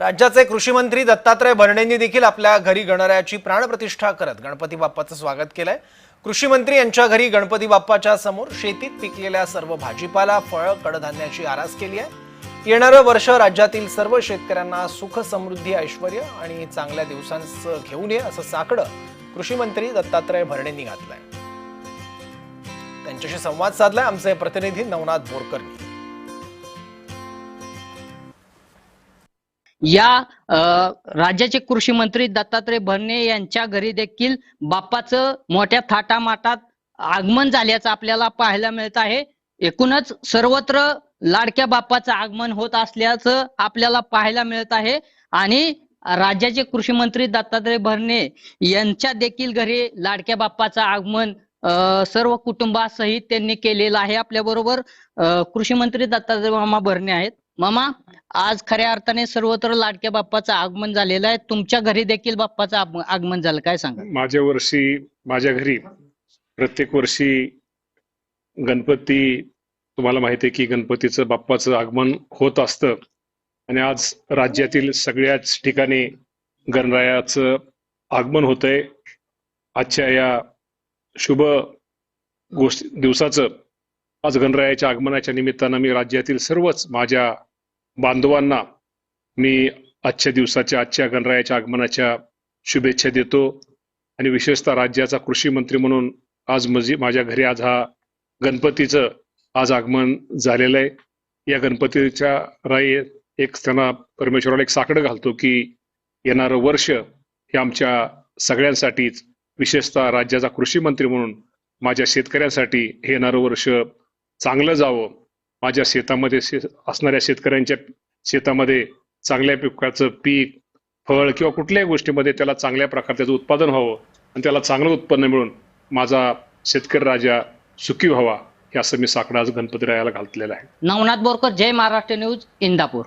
राज्याचे कृषी मंत्री दत्तात्रय भरणेंनी देखील आपल्या घरी गणरायाची प्राणप्रतिष्ठा करत. गणपती बाप्पाचं स्वागत केलंय. कृषी मंत्री यांच्या घरी गणपती बाप्पाच्या समोर शेतीत पिकलेल्या सर्व भाजीपाला फळं कडधान्याची आरास केली आहे. येणारं वर्ष राज्यातील सर्व शेतकऱ्यांना सुख समृद्धी ऐश्वर आणि चांगल्या दिवसांचं घेऊन ये असं साकडं कृषी मंत्री दत्तात्रय भरणेंनी घातलंय. त्यांच्याशी संवाद साधलाय आमचे प्रतिनिधी नवनाथ बोरकरनी या अ, राज्याचे कृषी मंत्री दत्तात्रय भरणे यांच्या घरी देखील बाप्पाचं मोठ्या थाटामाटात आगमन झाल्याचं आपल्याला पाहायला मिळत आहे. एकूणच सर्वत्र लाडक्या बाप्पाचं आगमन होत असल्याचं आपल्याला पाहायला मिळत आहे. आणि राज्याचे कृषी मंत्री दत्तात्रय भरणे यांच्या देखील घरी लाडक्या बाप्पाचं आगमन सर्व कुटुंबासहित त्यांनी केलेलं आहे. आपल्या बरोबर कृषी मंत्री दत्तात्रय मामा भरणे आहेत. मामा आज खऱ्या अर्थाने सर्वत्र लाडक्या बाप्पाचं आगमन झालेलं आहे. तुमच्या घरी देखील बाप्पाचं आग- आगमन झालं. काय सांगा माझ्या वर्षी माझ्या घरी प्रत्येक वर्षी गणपती तुम्हाला माहिती आहे की गणपतीचं बाप्पाचं आगमन होत असतं. आणि आज राज्यातील सगळ्याच ठिकाणी गणरायाचं आगमन होतंय. आजच्या या शुभ गोष्टी दिवसाचं आज गणरायाच्या आगमनाच्या निमित्तानं मी राज्यातील सर्वच माझ्या बांधवांना मी आजच्या दिवसाच्या आजच्या गणरायाच्या आगमनाच्या शुभेच्छा देतो. आणि विशेषतः राज्याचा कृषी मंत्री म्हणून आज मजी माझ्या घरी आज हा गणपतीचं आज आगमन झालेलं आहे. या गणपतीच्या राई एक त्यांना परमेश्वराला एक साकडं घालतो की येणारं वर्ष हे आमच्या सगळ्यांसाठीच विशेषतः राज्याचा कृषी मंत्री म्हणून माझ्या शेतकऱ्यांसाठी हे येणारं वर्ष चांगलं जावं. माझ्या शेतामध्ये शे- असणाऱ्या शेतकऱ्यांच्या शेतामध्ये चांगल्या पिकाचं पीक फळ किंवा कुठल्याही गोष्टीमध्ये त्याला चांगल्या प्रकारे त्याचं उत्पादन व्हावं आणि त्याला चांगलं उत्पन्न मिळून माझा शेतकरी राजा सुखी व्हावा हे असं मी साकडा आज गणपतीरायाला घातलेलं आहे. नवनाथ बोरकर जय महाराष्ट्र न्यूज इंदापूर.